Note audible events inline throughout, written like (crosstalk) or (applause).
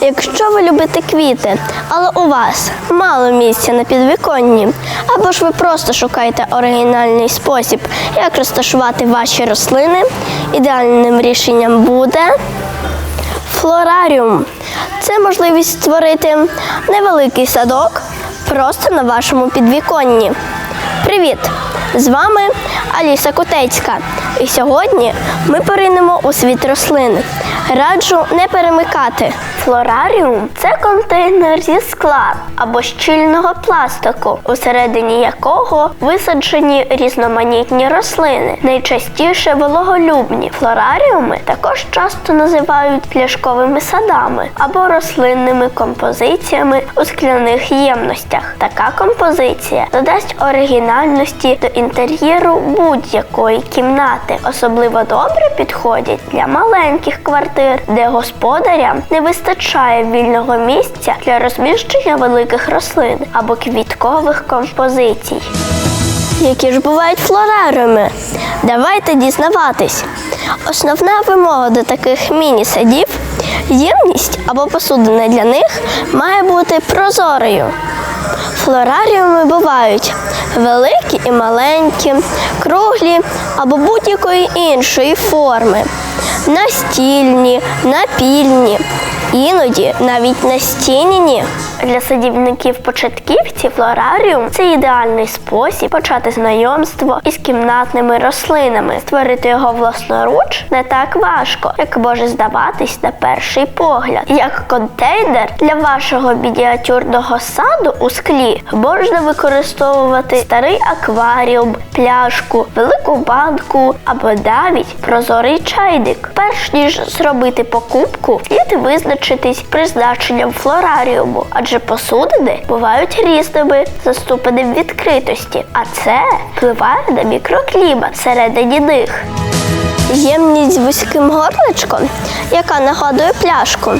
Якщо ви любите квіти, але у вас мало місця на підвіконні, або ж ви просто шукаєте оригінальний спосіб, як розташувати ваші рослини, ідеальним рішенням буде флораріум. Це можливість створити невеликий садок просто на вашому підвіконні. Привіт! З вами Аліса Котецька. І сьогодні ми поринемо у світ рослин. Раджу не перемикати. Флораріум це контейнер зі скла або щільного пластику, усередині якого висаджені різноманітні рослини, найчастіше вологолюбні. Флораріуми також часто називають пляшковими садами або рослинними композиціями у скляних ємностях. Така композиція додасть оригінальності до інтер'єру будь-якої кімнати. Особливо добре підходять для маленьких квартир, де господарям не вистачає вільного місця для розміщення великих рослин або квіткових композицій. Які ж бувають флораріуми? Давайте дізнаватись. Основна вимога до таких міні-садів ємність або посудина для них має бути прозорою. Флораріуми бувають великі і маленькі, круглі або будь-якої іншої форми, настільні, напільні, іноді навіть настінені. Для садівників-початківців флораріум це ідеальний спосіб почати знайомство із кімнатними рослинами. Створити його власноруч не так важко, як може здаватись на перший погляд. Як контейнер для вашого мініатюрного саду у склі можна використовувати старий акваріум, пляшку, велику банку або навіть прозорий чайник. Перш ніж зробити покупку, слід визначитись призначенням флораріуму, адже посудини бувають різними за ступенем відкритості, а це впливає на мікроклімат всередині них. Ємність з вузьким горличком, яка нагадує пляшку,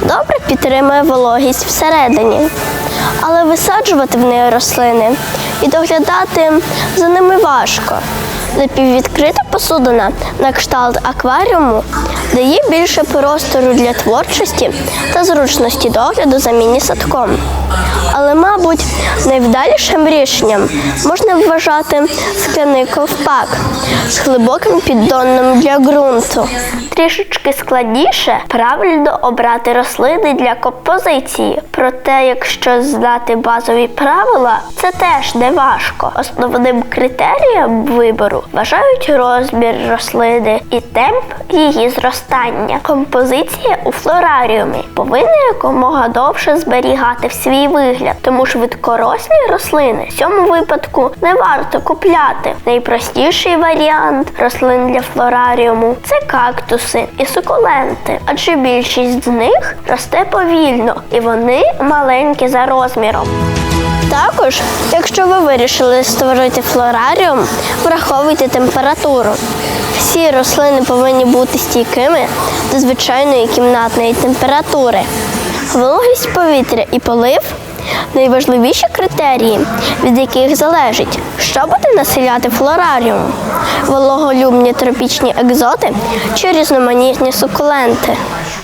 добре підтримує вологість всередині. Але висаджувати в неї рослини і доглядати за ними важко. Напіввідкрита посудина на кшталт акваріуму дає більше простору для творчості та зручності догляду за міні-садком. Але, мабуть, найвдалішим рішенням можна вважати скляний ковпак з глибоким піддоном для ґрунту. Трішечки складніше правильно обрати рослини для композиції. Проте, якщо знати базові правила, це теж не важко. Основним критерієм вибору вважають розмір рослини і темп її зростання. Композиція у флораріумі повинна якомога довше зберігати в свій вигляд, тому швидкорослі рослини в цьому випадку не варто купляти. Найпростіший варіант рослин для флораріуму це кактуси і сукуленти, адже більшість з них росте повільно і вони маленькі за розміром. Також, якщо ви вирішили створити флораріум, враховуйте температуру. Всі рослини повинні бути стійкими до звичайної кімнатної температури. Вологість повітря і полив найважливіші критерії, від яких залежить, що буде населяти флораріум, вологолюбні тропічні екзоти чи різноманітні сукуленти.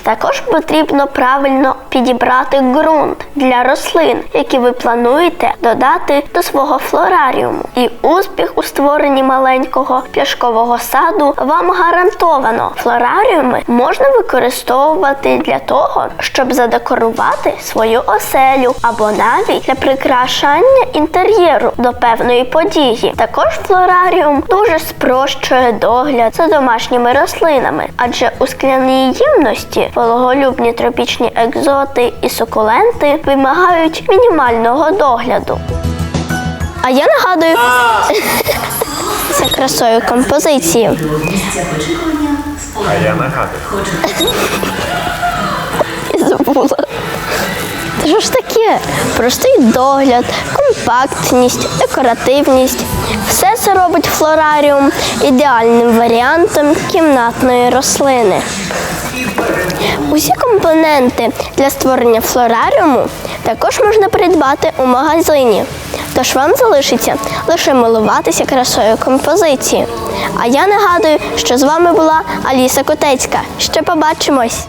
Також потрібно правильно підібрати ґрунт для рослин, які ви плануєте додати до свого флораріуму. І успіх у створенні маленького пляшкового саду вам гарантовано. Флораріуми можна використовувати для того, щоб задекорувати свою оселю або навіть для прикрашання інтер'єру до певної події. Також флораріум дуже спрощує догляд за домашніми рослинами, адже у скляній ємності вологолюбні тропічні екзоти і сукуленти вимагають мінімального догляду. А я нагадую (laughs) це красою композиції. А я нагадую. (laughs) І забула. Та що ж таке? Простий догляд, компактність, декоративність. Все це робить флораріум ідеальним варіантом кімнатної рослини. Усі компоненти для створення флораріуму також можна придбати у магазині. Тож вам залишиться лише милуватися красою композиції. А я нагадую, що з вами була Аліса Котецька. Ще побачимось!